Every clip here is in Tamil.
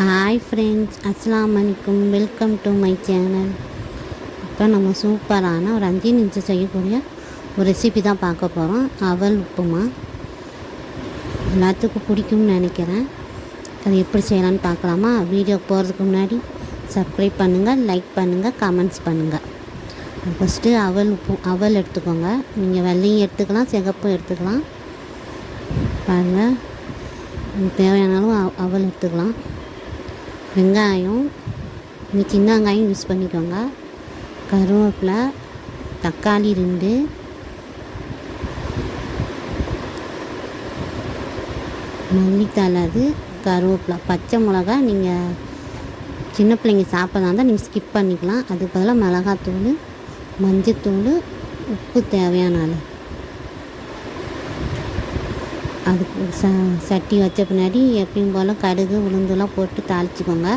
ஹாய் ஃப்ரெண்ட்ஸ் அஸ்லாம் வலைக்கும் வெல்கம் டு மை சேனல் இப்போ நம்ம சூப்பரான ஒரு அஞ்சு நிமிஷம் செய்யக்கூடிய ஒரு ரெசிபி தான் பார்க்க போகிறோம் அவல் உப்புமா. எல்லாத்துக்கும் பிடிக்கும்னு நினைக்கிறேன். அது எப்படி செய்யலான்னு பார்க்கலாமா? வீடியோ போகிறதுக்கு முன்னாடி சப்ஸ்கிரைப் பண்ணுங்கள் லைக் பண்ணுங்கள் கமெண்ட்ஸ் பண்ணுங்கள் ஃபஸ்ட்டு அவல் உப்பு அவல் எடுத்துக்கோங்க. நீங்கள் வெள்ளையும் எடுத்துக்கலாம் சிகப்பும் எடுத்துக்கலாம். பாருங்கள் உங்களுக்கு தேவையான அளவு அவ- அவல் எடுத்துக்கலாம். வெங்காயம் இந்த சின்ன வெங்காயம் யூஸ் பண்ணிக்கோங்க. கருவேப்பிலை தக்காளி ரெண்டு. மல்லித்தலை அது கருவேப்பிலை. பச்சை மிளகா நீங்கள் சின்ன பிள்ளைங்க சாப்பிட்றதா இருந்தால் நீங்கள் ஸ்கிப் பண்ணிக்கலாம். அதுக்கு பதிலாக மிளகாத்தூள் மஞ்சத்தூள் உப்பு தேவையான அளவு. அதுக்கு ச சட்டி வச்ச பின்னாடி எப்பயும் போல் கடுகு உளுந்துலாம் போட்டு தாளிச்சிக்கோங்க.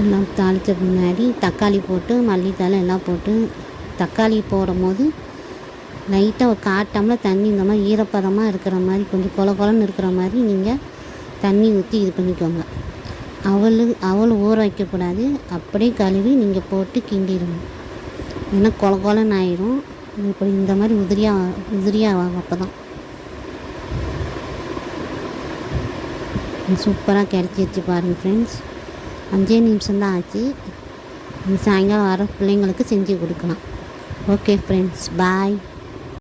எல்லாம் தாளித்த பின்னாடி தக்காளி போட்டு மல்லித்தலை எல்லாம் போட்டு தக்காளி போடும் போது லைட்டாக ஒரு காட்டாமல் தண்ணி இந்த மாதிரி ஈரப்பதமாக இருக்கிற மாதிரி கொஞ்சம் கொல கொலன்னு இருக்கிற மாதிரி நீங்கள் தண்ணி ஊற்றி இது பண்ணிக்கோங்க. அவள் அவள் ஊற வைக்கக்கூடாது. அப்படியே கழுவி நீங்கள் போட்டு கிண்டிடணும் ஏன்னா கொல கொலன்னு ஆயிரும். இப்படி இந்த மாதிரி உதிரியாக உதிரியாக ஆகும் அப்போ தான் சூப்பராக கிடச்சி வச்சு பாருங்கள் ஃப்ரெண்ட்ஸ் அஞ்சே நிமிஷம் தான் ஆச்சு. நீ சாயங்காலம் வர பிள்ளைங்களுக்கு செஞ்சு கொடுக்கலாம். Okay friends bye